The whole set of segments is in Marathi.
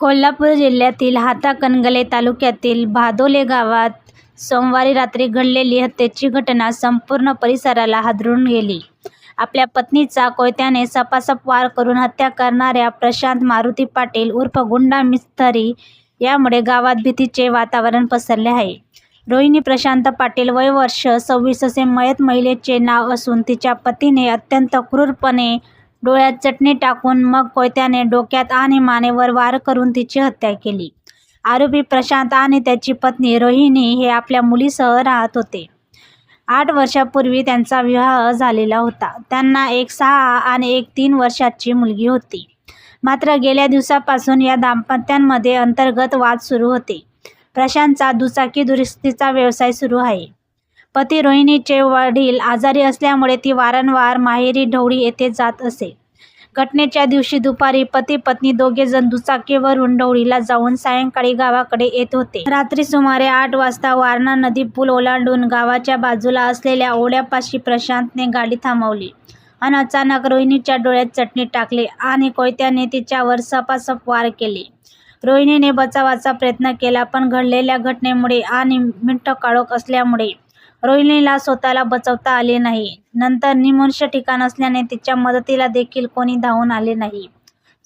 कोल्हापूर जिल्ह्यातील हाताकणंगले तालुक्यातील भादोले गावात सोमवारी रात्री घडलेली हत्येची घटना संपूर्ण परिसराला हादरून गेली. आपल्या पत्नीचा कोयत्याने सपासप वार करून हत्या करणाऱ्या प्रशांत मारुती पाटील उर्फ गुंडा मिस्तरी यामुळे गावात भीतीचे वातावरण पसरले आहे. रोहिणी प्रशांत पाटील वय वर्ष सव्वीस असे मयत महिलेचे नाव असून तिच्या पतीने अत्यंत क्रूरपणे डोळ्यात चटणी टाकून मग कोयत्याने डोक्यात आणि मानेवर वार करून तिची हत्या केली. आरोपी प्रशांत आणि त्याची पत्नी रोहिणी हे आपल्या मुलीसह राहत होते. आठ वर्षापूर्वी त्यांचा विवाह झालेला होता. त्यांना एक सहा आणि एक तीन वर्षाची मुलगी होती. मात्र गेल्या दिवसापासून या दाम्पत्यांमध्ये अंतर्गत वाद सुरू होते. प्रशांतचा दुचाकी दुरुस्तीचा व्यवसाय सुरू आहे. पती रोहिणीचे वडील आजारी असल्यामुळे ती वारंवार माहेरी ढवळी येथे जात असे. घटनेच्या दिवशी दुपारी पती-पत्नी दोघेजण दुचाकीवरून ढवळीला जाऊन सायंकाळी गावाकडे येत होते. रात्री सुमारे आठ वाजता वारणा नदी पूल ओलांडून गावाच्या बाजूला असलेल्या ओढ्यापाशी प्रशांतने गाडी थांबवली अन अचानक रोहिणीच्या डोळ्यात चटणी टाकली आणि कोयत्याने तिच्यावर सपासप वार केले. रोहिणीने बचावाचा प्रयत्न केला पण घडलेल्या घटनेमुळे आणि मिट्ट काळोख असल्यामुळे रोहिणीला स्वतःला बचावता आले नाही. नंतर निमनुष्य ठिकाण असल्याने तिच्या मदतीला देखील कोणी धावून आले नाही.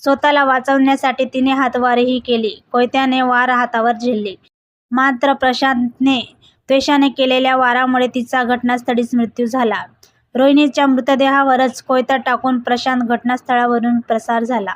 स्वतःला वाचवण्यासाठी तिने हातवारेही केली कोयत्याने वार हातावर झेलले. मात्र प्रशांतने द्वेषाने केलेल्या वारामुळे तिचा घटनास्थळीच मृत्यू झाला. रोहिणीच्या मृतदेहावरच कोयता टाकून प्रशांत घटनास्थळावरून प्रसार झाला.